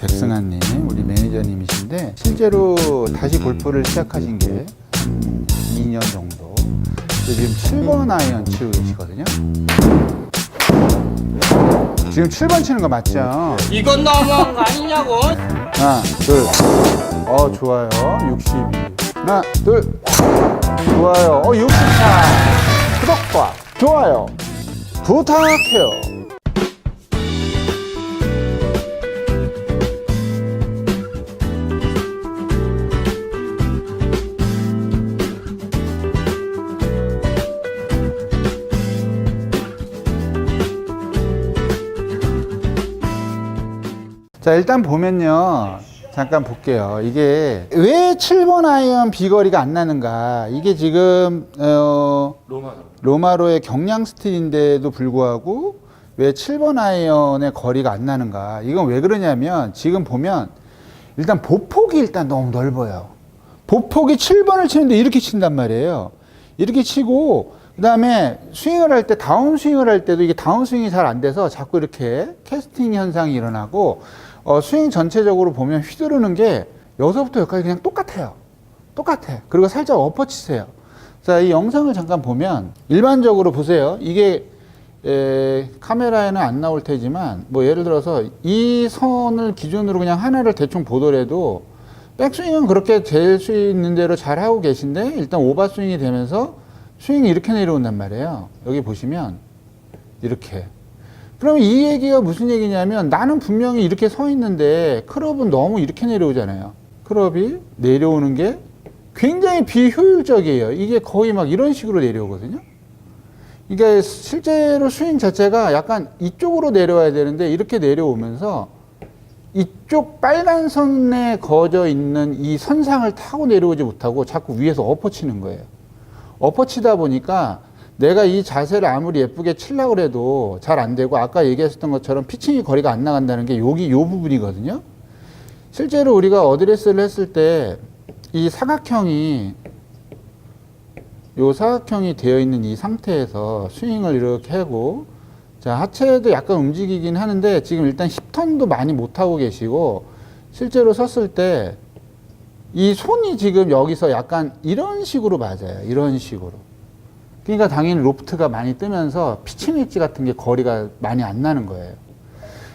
백승환님, 우리 매니저님이신데 실제로 다시 골프를 시작하신 게 2년 정도. 지금 7번 아이언 치고 계시거든요. 지금 7번 치는 거 맞죠? 이건 너무한 거 아니냐고. 하나, 둘. 어, 좋아요. 62. 하나, 둘. 좋아요. 어, 64. 구독과 좋아요. 부탁해요. 자, 일단 보면요. 잠깐 볼게요. 이게 왜 7번 아이언 비거리가 안 나는가? 이게 지금 어 로마로의 경량 스틸인데도 불구하고 왜 7번 아이언의 거리가 안 나는가? 이건 왜 그러냐면 지금 보면 일단 보폭이 일단 너무 넓어요. 보폭이 7번을 치는데 이렇게 친단 말이에요. 이렇게 치고 그다음에 스윙을 할 때 다운 스윙을 할 때도 이게 다운 스윙이 잘 안 돼서 자꾸 이렇게 캐스팅 현상이 일어나고 어, 스윙 전체적으로 보면 휘두르는 게 여기서부터 여기까지 그냥 똑같아요. 똑같아. 그리고 살짝 엎어치세요. 자, 이 영상을 잠깐 보면 일반적으로 보세요. 이게 에, 카메라에는 안 나올 테지만 뭐 예를 들어서 이 선을 기준으로 그냥 하나를 대충 보더라도 백스윙은 그렇게 될 수 있는 대로 잘 하고 계신데 일단 오버 스윙이 되면서 스윙이 이렇게 내려온단 말이에요. 여기 보시면 이렇게. 그럼 이 얘기가 무슨 얘기냐면 나는 분명히 이렇게 서 있는데 클럽은 너무 이렇게 내려오잖아요. 클럽이 내려오는 게 굉장히 비효율적이에요. 이게 거의 막 이런 식으로 내려오거든요. 이게 실제로 스윙 자체가 약간 이쪽으로 내려와야 되는데 이렇게 내려오면서 이쪽 빨간 선에 거져 있는 이 선상을 타고 내려오지 못하고 자꾸 위에서 엎어치는 거예요. 엎어치다 보니까 내가 이 자세를 아무리 예쁘게 치려고 해도 잘 안 되고 아까 얘기했었던 것처럼 피칭이 거리가 안 나간다는 게 여기 요 부분이거든요. 실제로 우리가 어드레스를 했을 때 이 사각형이 요 사각형이 되어 있는 이 상태에서 스윙을 이렇게 하고 자 하체도 약간 움직이긴 하는데 지금 일단 힙턴도 많이 못 하고 계시고 실제로 섰을 때 이 손이 지금 여기서 약간 이런 식으로 맞아요 이런 식으로 그러니까 당연히 로프트가 많이 뜨면서 피칭 엣지 같은 게 거리가 많이 안 나는 거예요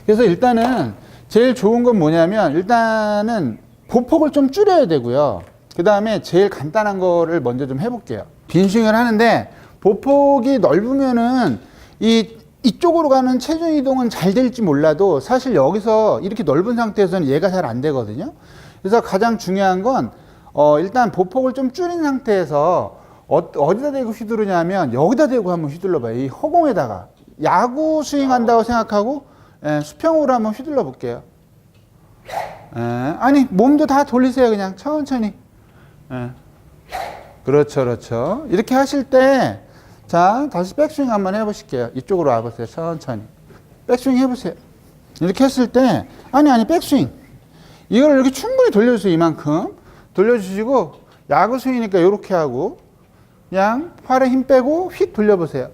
그래서 일단은 제일 좋은 건 뭐냐면 일단은 보폭을 좀 줄여야 되고요. 그 다음에 제일 간단한 거를 먼저 좀 해볼게요. 빈스윙을 하는데 보폭이 넓으면은 이 이쪽으로 가는 체중 이동은 잘 될지 몰라도 사실 여기서 이렇게 넓은 상태에서는 얘가 잘 안 되거든요. 그래서 가장 중요한 건 어, 일단 보폭을 좀 줄인 상태에서 어, 어디다 대고 휘두르냐면 여기다 대고 한번 휘둘러봐요. 이 허공에다가 야구 스윙한다고 생각하고 예, 수평으로 한번 휘둘러 볼게요. 예, 아니 몸도 다 돌리세요 그냥 천천히. 예. 그렇죠, 그렇죠. 이렇게 하실 때, 자 다시 백스윙 한번 해보실게요. 이쪽으로 와보세요, 천천히. 백스윙 해보세요. 이렇게 했을 때, 아니 아니 백스윙. 이걸 이렇게 충분히 돌려주세요 이만큼 돌려주시고 야구 스윙이니까 이렇게 하고 그냥 팔에 힘 빼고 휙 돌려보세요.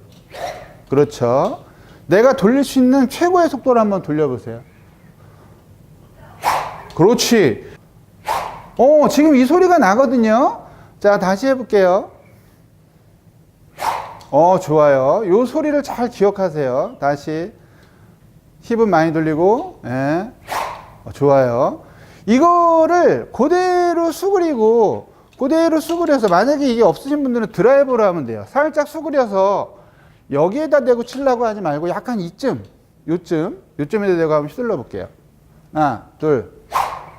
그렇죠. 내가 돌릴 수 있는 최고의 속도를 한번 돌려보세요. 그렇지. 어, 지금 이 소리가 나거든요. 자, 다시 해볼게요. 어, 좋아요. 요 소리를 잘 기억하세요. 다시. 힙은 많이 돌리고, 예. 어, 좋아요. 이거를 그대로 수그리고, 그대로 수그려서, 만약에 이게 없으신 분들은 드라이버로 하면 돼요. 살짝 수그려서, 여기에다 대고 치려고 하지 말고, 약간 이쯤, 요쯤, 요쯤에다 대고 한번 휘둘러 볼게요. 하나, 둘.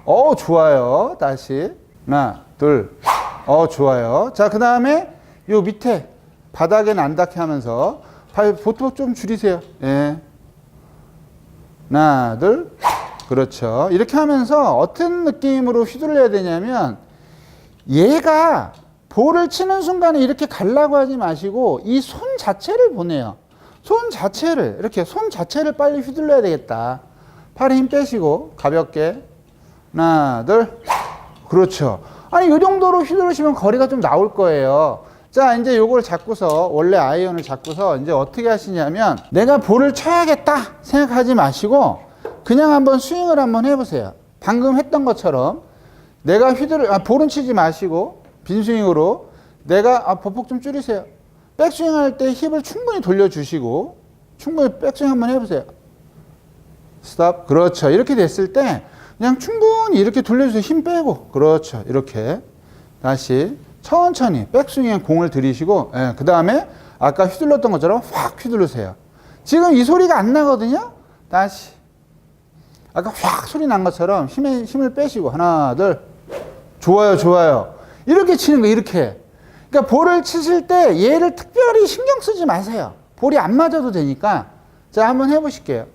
어, 좋아요. 다시. 하나, 둘. 어, 좋아요. 자, 그 다음에 요 밑에 바닥에는 안 닿게 하면서 발 보통 좀 줄이세요. 예. 하나, 둘. 그렇죠. 이렇게 하면서 어떤 느낌으로 휘둘러야 되냐면 얘가 볼을 치는 순간에 이렇게 가려고 하지 마시고 이 손 자체를 보내요. 손 자체를 이렇게 손 자체를 빨리 휘둘러야 되겠다. 팔에 힘 빼시고 가볍게 하나 둘 그렇죠. 아니 이 정도로 휘두르시면 거리가 좀 나올 거예요. 자 이제 요걸 잡고서 원래 아이언을 잡고서 이제 어떻게 하시냐면 내가 볼을 쳐야겠다 생각하지 마시고 그냥 한번 스윙을 한번 해보세요. 방금 했던 것처럼 내가 휘두를 아, 볼은 치지 마시고 빈 스윙으로 내가 아, 보폭 좀 줄이세요. 백스윙 할 때 힙을 충분히 돌려주시고 충분히 백스윙 한번 해보세요. 스탑. 그렇죠. 이렇게 됐을 때 그냥 충분히 이렇게 돌려주세요. 힘 빼고. 그렇죠. 이렇게. 다시 천천히 백스윙에 공을 들이시고 예, 그 다음에 아까 휘둘렀던 것처럼 확 휘두르세요. 지금 이 소리가 안 나거든요. 다시 아까 확 소리 난 것처럼 힘에, 힘을 빼시고 하나 둘 좋아요 좋아요. 이렇게 치는 거 이렇게. 그러니까 볼을 치실 때 얘를 특별히 신경 쓰지 마세요. 볼이 안 맞아도 되니까. 자 한번 해보실게요.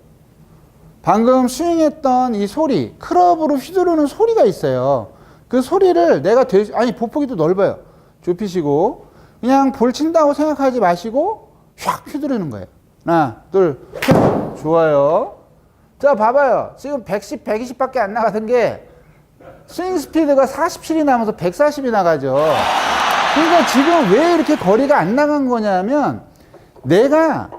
방금 스윙했던 이 소리 클럽으로 휘두르는 소리가 있어요. 그 소리를 내가 될, 아니 보폭이 또 넓어요. 좁히시고. 그냥 볼 친다고 생각하지 마시고 샥 휘두르는 거예요. 하나 둘 셋. 좋아요. 자, 봐봐요. 지금 110, 120밖에 안 나가던 게 스윙 스피드가 47이 나면서 140이 나가죠. 그러니까 지금 왜 이렇게 거리가 안 나간 거냐면 내가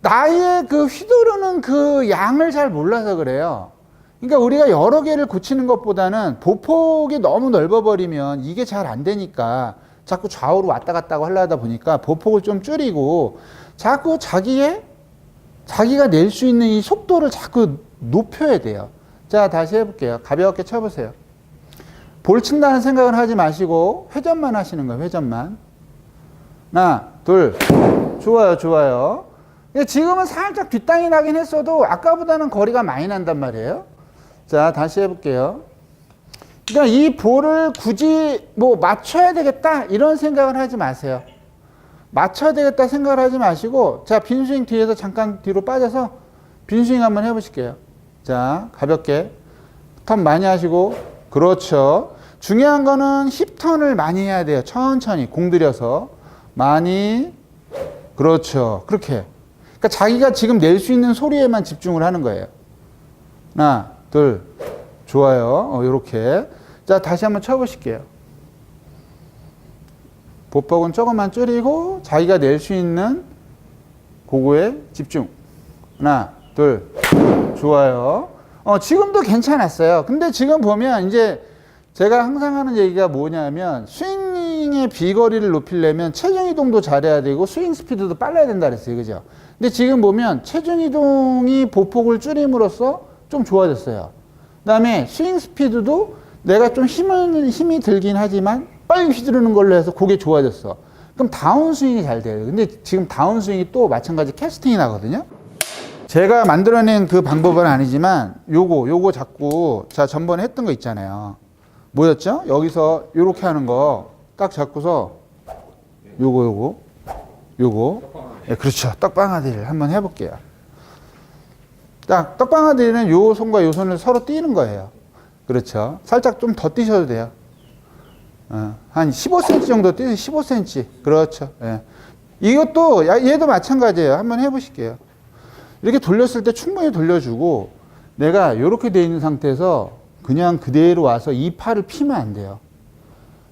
나의 그 휘두르는 그 양을 잘 몰라서 그래요. 그러니까 우리가 여러 개를 고치는 것보다는 보폭이 너무 넓어버리면 이게 잘 안 되니까 자꾸 좌우로 왔다 갔다 하려다 보니까 보폭을 좀 줄이고 자꾸 자기의 자기가 낼 수 있는 이 속도를 자꾸 높여야 돼요. 자, 다시 해볼게요. 가볍게 쳐보세요. 볼 친다는 생각을 하지 마시고 회전만 하시는 거예요. 회전만. 하나, 둘. 좋아요, 좋아요. 지금은 살짝 뒷땅이 나긴 했어도 아까보다는 거리가 많이 난단 말이에요. 자, 다시 해볼게요. 그러니까 이 볼을 굳이 뭐 맞춰야 되겠다 이런 생각을 하지 마세요. 맞춰야 되겠다 생각을 하지 마시고 자 빈스윙 뒤에서 잠깐 뒤로 빠져서 빈스윙 한번 해보실게요 자 가볍게. 턴 많이 하시고. 그렇죠. 중요한 거는 힙턴을 많이 해야 돼요. 천천히 공들여서. 많이. 그렇죠. 그렇게. 그러니까 자기가 지금 낼 수 있는 소리에만 집중을 하는 거예요. 하나 둘. 좋아요. 어, 요렇게. 자 다시 한번 쳐보실게요. 보폭은 조금만 줄이고 자기가 낼 수 있는 고거에 집중. 하나, 둘, 좋아요. 어, 지금도 괜찮았어요. 근데 지금 보면 이제 제가 항상 하는 얘기가 뭐냐면 스윙의 비거리를 높이려면 체중 이동도 잘해야 되고 스윙 스피드도 빨라야 된다 그랬어요. 그죠? 근데 지금 보면 체중 이동이 보폭을 줄임으로써 좀 좋아졌어요. 그다음에 스윙 스피드도 내가 좀 힘을 힘이 들긴 하지만 빨리 휘두르는 걸로 해서 그게 좋아졌어. 그럼 다운 스윙이 잘 돼요. 근데 지금 다운 스윙이 또 마찬가지 캐스팅이 나거든요. 제가 만들어낸 그 방법은 아니지만 요거 요거 자꾸 자 전번에 했던 거 있잖아요. 뭐였죠? 여기서 요렇게 하는 거 딱 잡고서 요거 요거 요거 예, 그렇죠. 떡방아들이를 한번 해볼게요. 딱 떡방아들이는 요 손과 요 손을 서로 띄는 거예요. 그렇죠. 살짝 좀 더 뛰셔도 돼요. 어, 한 15cm 정도 뛰세요. 15cm. 그렇죠. 예. 이것도 야- 얘도 마찬가지예요. 한번 해보실게요. 이렇게 돌렸을 때 충분히 돌려주고 내가 이렇게 돼 있는 상태에서 그냥 그대로 와서 이 팔을 피면 안 돼요.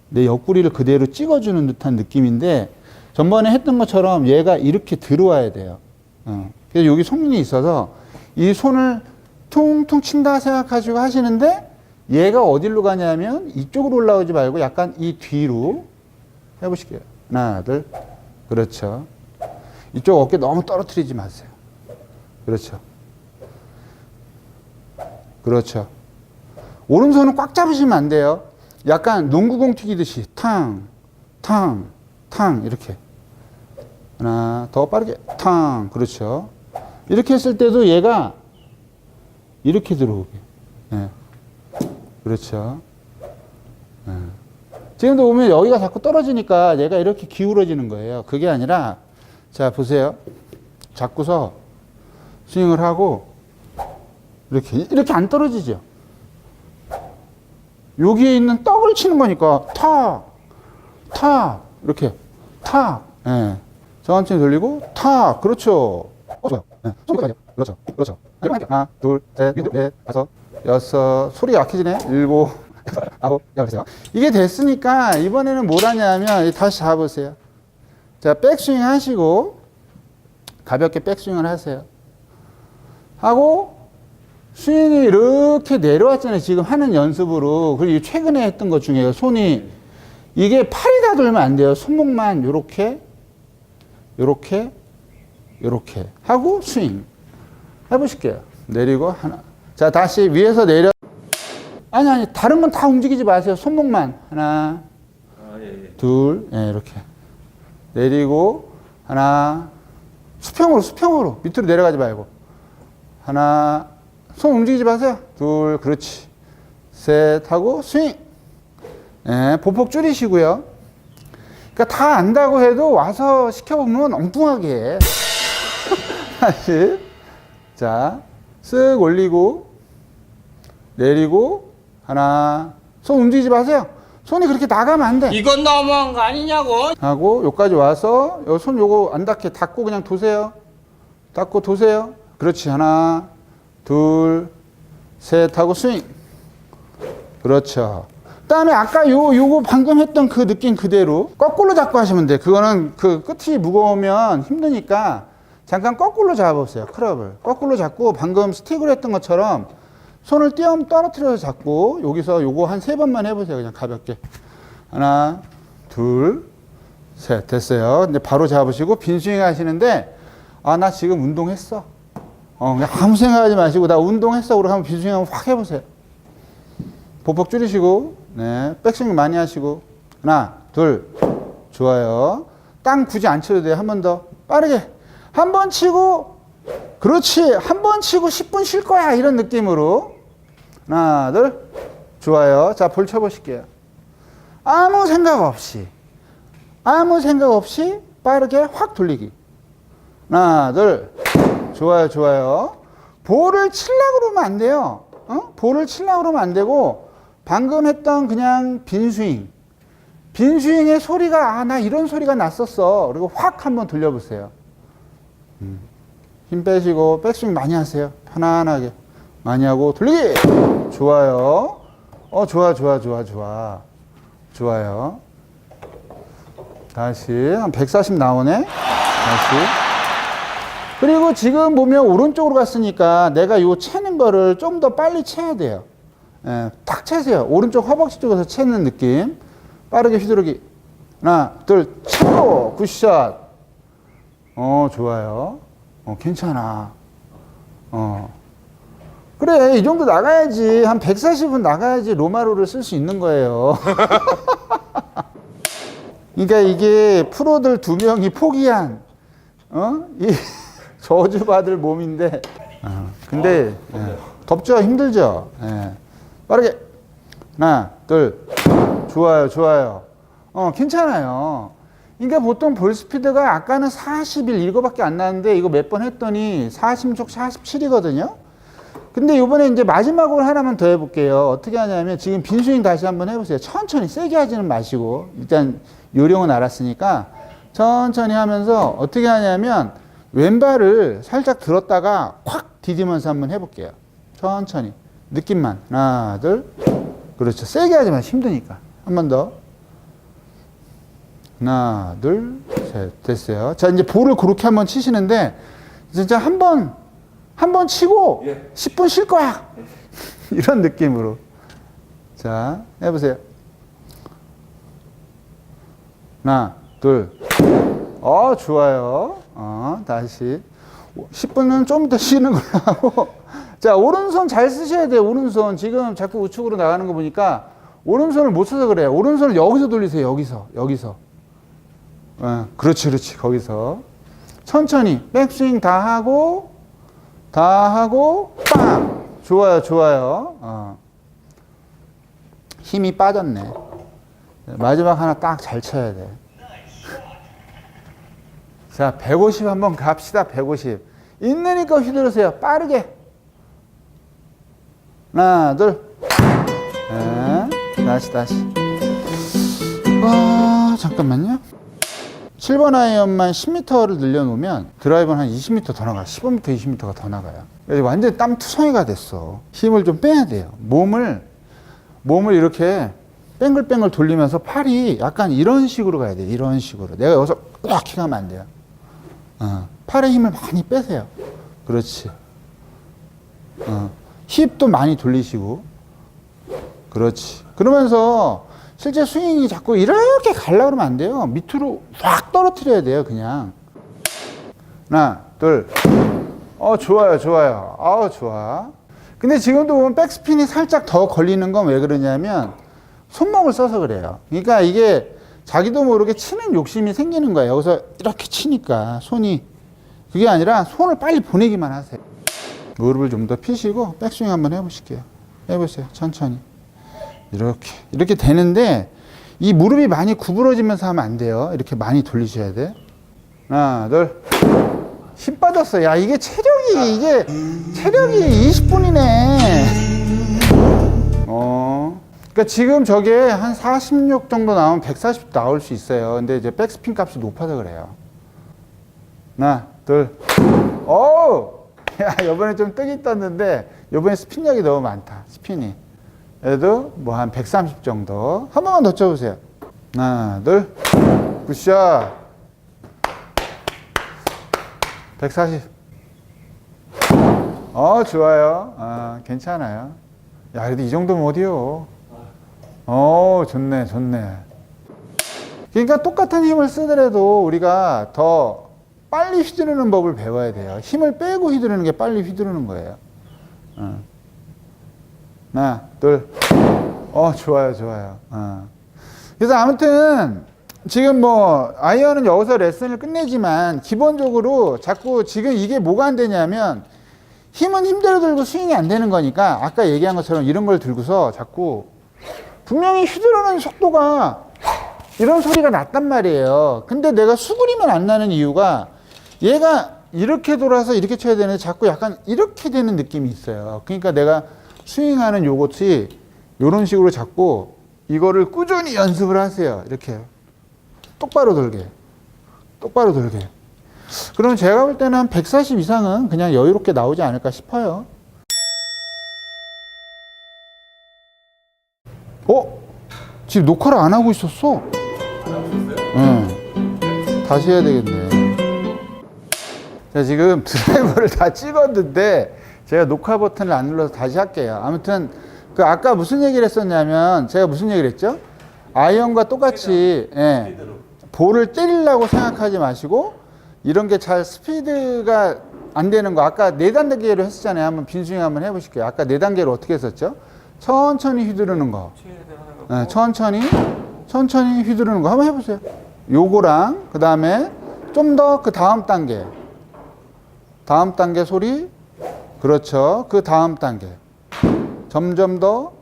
내 옆구리를 그대로 찍어주는 듯한 느낌인데 전번에 했던 것처럼 얘가 이렇게 들어와야 돼요. 어. 그래서 여기 손이 있어서 이 손을 퉁퉁 친다 생각하시고 하시는데 얘가 어디로 가냐면 이쪽으로 올라오지 말고 약간 이 뒤로 해보실게요. 하나, 둘. 그렇죠. 이쪽 어깨 너무 떨어뜨리지 마세요. 그렇죠. 그렇죠. 오른손은 꽉 잡으시면 안 돼요. 약간 농구공 튀기듯이 탕, 탕, 탕 이렇게. 하나 더 빠르게 탕. 그렇죠. 이렇게 했을 때도 얘가 이렇게 들어오게. 예. 그렇죠. 예. 지금도 보면 여기가 자꾸 떨어지니까 얘가 이렇게 기울어지는 거예요. 그게 아니라 자 보세요. 잡고서 스윙을 하고 이렇게 이렇게 안 떨어지죠. 여기에 있는 떡을 치는 거니까 탁, 탁 이렇게 탁. 예. 천천히 돌리고 탁. 그렇죠. 어, 좋아요. 예. 손까지. 그렇죠. 그렇죠. 하나, 둘, 셋, 넷, 다섯, 여섯. 소리 약해지네. 일곱, 아홉, 열. 세요 이게 됐으니까 이번에는 뭘 하냐면 다시 잡으세요. 자, 백스윙 하시고 가볍게 백스윙을 하세요. 하고 스윙이 이렇게 내려왔잖아요. 지금 하는 연습으로. 그리고 최근에 했던 것 중에 손이 이게 팔이 다 돌면 안 돼요. 손목만 요렇게, 요렇게, 요렇게 하고 스윙. 해보실게요. 내리고 하나. 자, 다시 위에서 내려. 아니, 아니, 다른 건 다 움직이지 마세요. 손목만. 하나. 둘, 예, 이렇게. 내리고, 하나, 수평으로, 수평으로. 밑으로 내려가지 말고. 하나, 손 움직이지 마세요. 둘, 그렇지. 셋 하고, 스윙. 예, 보폭 줄이시고요. 그러니까 다 안다고 해도 와서 시켜보면 엉뚱하게 해. 다시. 자, 쓱 올리고, 내리고, 하나, 손 움직이지 마세요. 손이 그렇게 나가면 안 돼. 이건 너무한 거 아니냐고. 하고 여기까지 와서 요 손 요거 안 닿게 닫고 그냥 도세요. 닫고 도세요. 그렇지 하나, 둘, 셋 하고 스윙. 그렇죠. 그다음에 아까 요 요거 방금 했던 그 느낌 그대로 거꾸로 잡고 하시면 돼. 그거는 그 끝이 무거우면 힘드니까 잠깐 거꾸로 잡아보세요. 크롭을 거꾸로 잡고 방금 스틱으로 했던 것처럼 손을 띄엄 떨어뜨려서 잡고 여기서 요거 한 세 번만 해보세요. 그냥 가볍게 하나, 둘, 셋 됐어요. 근데 바로 잡으시고 빈 스윙 하시는데 아 나 지금 운동했어. 어 아무 생각하지 마시고 나 운동했어. 그러고 한번 한번 확 해보세요. 보폭 줄이시고 네 백스윙 많이 하시고 하나 둘 좋아요. 땅 굳이 안 쳐도 돼요. 한 번 더 빠르게 한 번 치고 그렇지 한 번 치고 10분 쉴 거야 이런 느낌으로 하나 둘 좋아요. 자 볼 쳐보실게요. 아무 생각 없이 아무 생각 없이 빠르게 확 돌리기. 하나, 둘. 좋아요, 좋아요. 볼을 칠라 그러면 안 돼요. 어? 볼을 칠라 그러면 안 되고 방금 했던 그냥 빈 스윙. 빈 스윙의 소리가 아, 나 이런 소리가 났었어. 그리고 확 한번 돌려보세요. 음. 힘 빼시고 백스윙 많이 하세요. 편안하게. 많이 하고 돌리기. 좋아요. 어, 좋아, 좋아, 좋아, 좋아. 좋아요. 다시 한 140 나오네. 다시. 그리고 지금 보면 오른쪽으로 갔으니까 내가 요 채는 거를 좀 더 빨리 채야 돼요. 예, 탁 채세요. 오른쪽 허벅지 쪽에서 채는 느낌. 빠르게 휘두르기. 하나, 둘, 채고 굿샷. 어, 좋아요. 어, 괜찮아. 어. 그래, 이 정도 나가야지. 한 140은 나가야지 로마로를 쓸 수 있는 거예요. 그러니까 이게 프로들 두 명이 포기한 어? 이 저주받을 몸인데. 어, 근데 예, 덥죠 힘들죠. 예. 빠르게. 하나 둘. 좋아요 좋아요. 어 괜찮아요. 그러니까 보통 볼 스피드가 아까는 41 이거밖에 안 나는데 이거 몇 번 했더니 46 47이거든요. 근데 이번에 이제 마지막으로 하나만 더 해볼게요. 어떻게 하냐면 지금 빈스윙 다시 한번 해보세요. 천천히 세게 하지는 마시고. 일단 요령은 알았으니까 천천히 하면서 어떻게 하냐면 왼발을 살짝 들었다가 콱 디디면서 한번 해볼게요. 천천히 느낌만 하나 둘 그렇죠. 세게 하지 마 힘드니까 한 번 더. 하나 둘 셋 됐어요. 자 이제 볼을 그렇게 한번 치시는데 진짜 한 번 한 번 치고 예. 10분 쉴 거야. 이런 느낌으로. 자, 해보세요. 하나, 둘. 어, 좋아요. 어, 다시. 10분은 좀 이따 쉬는 걸로 하고. 자, 오른손 잘 쓰셔야 돼요, 오른손. 지금 자꾸 우측으로 나가는 거 보니까 오른손을 못 써서 그래요. 오른손을 여기서 돌리세요, 여기서. 여기서. 어, 그렇지, 그렇지. 거기서. 천천히. 백스윙 다 하고, 다 하고 빵 좋아요 좋아요 어. 힘이 빠졌네 마지막 하나 딱 잘 쳐야 돼 자 150 한번 갑시다 150 있으니까 휘두르세요 빠르게 하나 둘 네. 다시 다시 와 잠깐만요 7번 아이언만 10m를 늘려놓으면 드라이버는 한 20m 더 나가요. 15m, 20m가 더 나가요. 완전 땀 투성이가 됐어. 힘을 좀 빼야 돼요. 몸을, 몸을 이렇게 뺑글뺑글 돌리면서 팔이 약간 이런 식으로 가야 돼요. 이런 식으로. 내가 여기서 이렇게 가면 안 돼요. 어, 팔에 힘을 많이 빼세요. 그렇지. 어, 힙도 많이 돌리시고. 그렇지. 그러면서 실제 스윙이 자꾸 이렇게 갈라 그러면 안 돼요. 밑으로 확 떨어뜨려야 돼요, 그냥. 하나, 둘. 어, 좋아요, 좋아요. 아 좋아. 근데 지금도 보면 백스핀이 살짝 더 걸리는 건 왜 그러냐면 손목을 써서 그래요. 그러니까 이게 자기도 모르게 치는 욕심이 생기는 거예요. 여기서 이렇게 치니까 손이 그게 아니라 손을 빨리 보내기만 하세요. 무릎을 좀 더 피시고 백스윙 한번 해보실게요. 해보세요. 천천히. 이렇게 이렇게 되는데 이 무릎이 많이 구부러지면서 하면 안 돼요. 이렇게 많이 돌리셔야 돼. 하나, 둘. 힘 빠졌어. 야, 이게 체력이, 이게, 체력이 20분이네. 어. 그니까 지금 저게 한 46 정도 나오면 140 나올 수 있어요. 근데 이제 백스핀 값이 높아서 그래요. 하나, 둘. 오! 야, 요번에 좀 뜨기 떴는데, 요번에 스핀력이 너무 많다. 스핀이. 그래도 뭐 한 130 정도. 한 번만 더 쳐보세요. 하나, 둘. 굿샷. 140. 어, 좋아요. 아, 괜찮아요. 야, 그래도 이 정도면 어디요? 어, 좋네, 좋네. 그러니까 똑같은 힘을 쓰더라도 우리가 더 빨리 휘두르는 법을 배워야 돼요. 힘을 빼고 휘두르는 게 빨리 휘두르는 거예요. 어. 하나, 둘. 어, 좋아요, 좋아요. 어. 그래서 아무튼 지금 뭐 아이언은 여기서 레슨을 끝내지만 기본적으로 자꾸 지금 이게 뭐가 안 되냐면 힘은 힘대로 들고 스윙이 안 되는 거니까 아까 얘기한 것처럼 이런 걸 들고서 자꾸 분명히 휘두르는 속도가 이런 소리가 났단 말이에요. 근데 내가 수그리면 안 나는 이유가 얘가 이렇게 돌아서 이렇게 쳐야 되는데 자꾸 약간 이렇게 되는 느낌이 있어요. 그러니까 내가 스윙하는 요것이 이런 식으로 자꾸 이거를 꾸준히 연습을 하세요. 이렇게 똑바로 돌게. 똑바로 돌게. 그러면 제가 볼 때는 한 140 이상은 그냥 여유롭게 나오지 않을까 싶어요. 어? 지금 녹화를 안 하고 있었어? 응. 다시 해야 되겠네. 자, 지금 드라이버를 다 찍었는데 제가 녹화 버튼을 안 눌러서 다시 할게요. 아무튼 그 아까 무슨 얘기를 했었냐면 제가 무슨 얘기를 했죠? 아이언과 똑같이 예, 볼을 때리려고 생각하지 마시고 이런 게 잘 스피드가 안 되는 거 아까 네 단계로 했었잖아요. 한번 빈스윙 한번 해보실게요. 아까 네 단계로 어떻게 했었죠? 천천히 휘두르는 거. 네, 천천히 천천히 휘두르는 거 한번 해보세요. 요거랑 그 다음에 좀 더 그 다음 단계 다음 단계 소리 그렇죠. 그 다음 단계 점점 더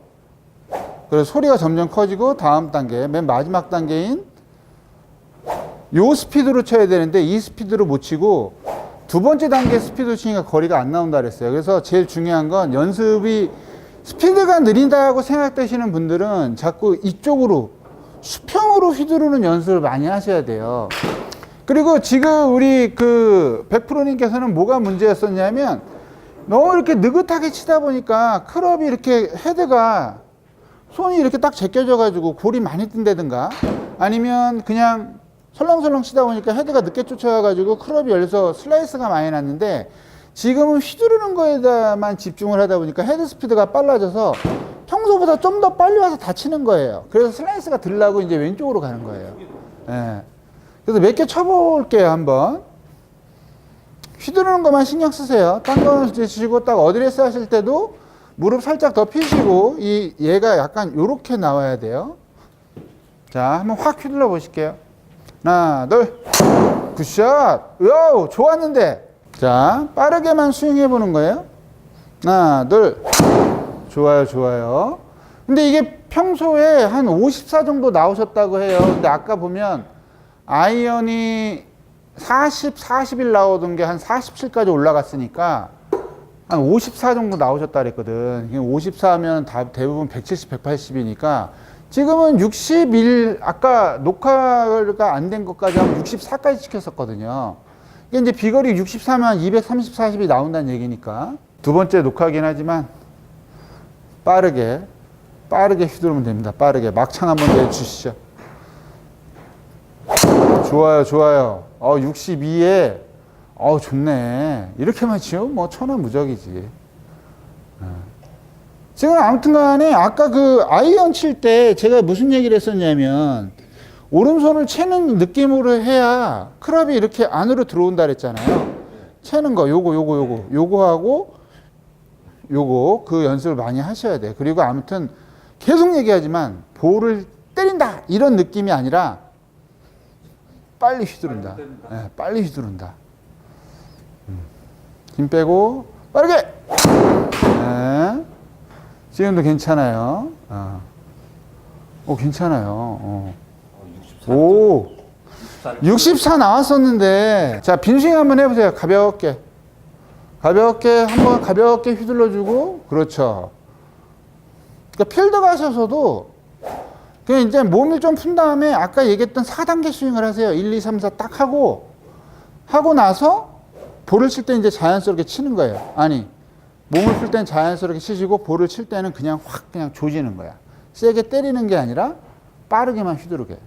그래서 소리가 점점 커지고 다음 단계 맨 마지막 단계인 요 스피드로 쳐야 되는데 이 스피드로 못 치고 두 번째 단계 스피드 치니까 거리가 안 나온다 그랬어요. 그래서 제일 중요한 건 연습이 스피드가 느린다고 생각되시는 분들은 자꾸 이쪽으로 수평으로 휘두르는 연습을 많이 하셔야 돼요. 그리고 지금 우리 그 백프로님께서는 뭐가 문제였었냐면 너무 이렇게 느긋하게 치다 보니까 클럽이 이렇게 헤드가 손이 이렇게 딱 제껴져 가지고 골이 많이 뜬다든가 아니면 그냥 설렁설렁 치다 보니까 헤드가 늦게 쫓아와 가지고 클럽이 열려서 슬라이스가 많이 났는데 지금은 휘두르는 거에다만 집중을 하다 보니까 헤드 스피드가 빨라져서 평소보다 좀 더 빨리 와서 다치는 거예요. 그래서 슬라이스가 들라고 이제 왼쪽으로 가는 거예요. 예. 그래서 몇 개 쳐볼게요, 한번. 휘두르는 것만 신경 쓰세요. 딴 거는 치시고 딱 어드레스 하실 때도 무릎 살짝 더 피시고 이 얘가 약간 요렇게 나와야 돼요. 자, 한번 확 휘둘러 보실게요. 하나, 둘. 굿샷. 요, 좋았는데. 자, 빠르게만 스윙해 보는 거예요. 하나, 둘. 좋아요, 좋아요. 근데 이게 평소에 한 54 정도 나오셨다고 해요. 근데 아까 보면 아이언이 40, 40일 나오던 게 한 47까지 올라갔으니까 한 54 정도 나오셨다 그랬거든. 54면 다 대부분 170, 180이니까 지금은 61, 아까 녹화가 안 된 것까지 하면 64까지 시켰었거든요. 이게 이제 비거리 64면 230, 40이 나온다는 얘기니까. 두 번째 녹화긴 하지만 빠르게, 빠르게 휘두르면 됩니다. 빠르게. 막창 한번 내주시죠. 좋아요, 좋아요. 어, 62에, 어, 좋네. 이렇게만 치면 뭐 천원 무적이지. 어. 지금 아무튼 간에 아까 그 아이언 칠 때 제가 무슨 얘기를 했었냐면 오른손을 채는 느낌으로 해야 크랍이 이렇게 안으로 들어온다 그랬잖아요. 채는 거 요거 요거 요거 요거 하고 요거 그 연습을 많이 하셔야 돼. 그리고 아무튼 계속 얘기하지만 볼을 때린다 이런 느낌이 아니라 빨리 휘두른다. 예, 빨리 휘두른다. 음. 힘 빼고 빠르게. 예. 지금도 괜찮아요. 어. 오 괜찮아요. 어. 오. 64 나왔었는데. 자 빈스윙 한번 해보세요. 가볍게. 가볍게 한번 가볍게 휘둘러주고. 그렇죠. 그러니까 필드 가셔서도 그냥 이제 몸을 좀 푼 다음에 아까 얘기했던 4단계 스윙을 하세요. 1, 2, 3, 4 딱 하고. 하고 나서 볼을 칠 때 이제 자연스럽게 치는 거예요. 아니 몸을 풀 때는 자연스럽게 치시고 볼을 칠 때는 그냥 확 그냥 조지는 거야. 세게 때리는 게 아니라 빠르게만 휘두르게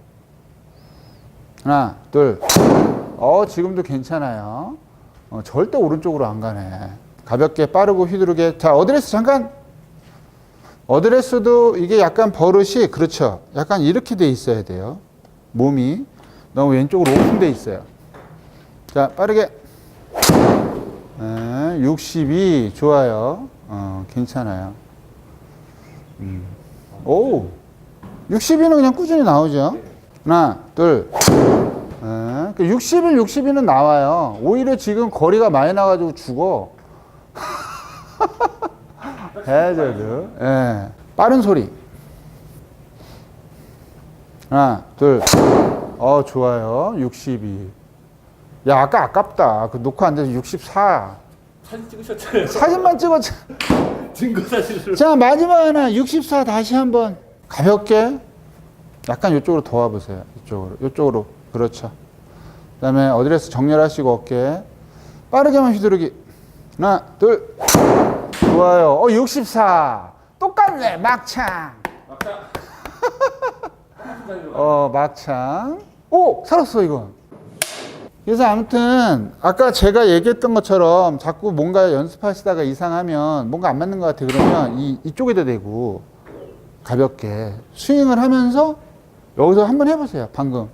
하나, 둘. 어, 지금도 괜찮아요. 어, 절대 오른쪽으로 안 가네. 가볍게 빠르고 휘두르게. 자, 어드레스 잠깐. 어드레스도 이게 약간 버릇이 그렇죠. 약간 이렇게 돼 있어야 돼요. 몸이 너무 왼쪽으로 오픈돼 있어요. 자, 빠르게. 네, 62 좋아요. 어, 괜찮아요. 음. 오, 62는 그냥 꾸준히 나오죠. 하나, 둘. 네, 61, 62는 나와요. 오히려 지금 거리가 많이 나가지고 죽어. 해저드. 예. 빠른 소리. 하나, 둘. 어, 좋아요. 62. 야, 아까 아깝다. 그 녹화 안 돼서 64. 사진 찍으셨잖아요. 사진만 찍었지. 증거 사실을. 자, 마지막 하나. 64 다시 한번. 가볍게. 약간 이쪽으로 더 와보세요. 이쪽으로. 이쪽으로. 그렇죠. 그 다음에 어드레스 정렬하시고 어깨. 빠르게만 휘두르기. 하나, 둘. 좋아요. 어, 64. 똑같네. 막창. 막상. 어, 막창. 오! 살았어, 이건. 그래서 아무튼, 아까 제가 얘기했던 것처럼 자꾸 뭔가 연습하시다가 이상하면 뭔가 안 맞는 것 같아. 그러면 이, 이쪽에다 대고 가볍게 스윙을 하면서 여기서 한번 해보세요. 방금.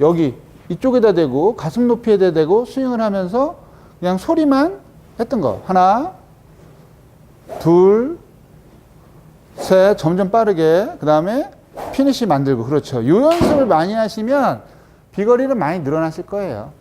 여기 이쪽에다 대고 가슴 높이에다 대고 스윙을 하면서 그냥 소리만 했던 거. 하나, 둘, 셋, 점점 빠르게. 그 다음에 피니시 만들고. 그렇죠. 요 연습을 많이 하시면 비거리는 많이 늘어나실 거예요.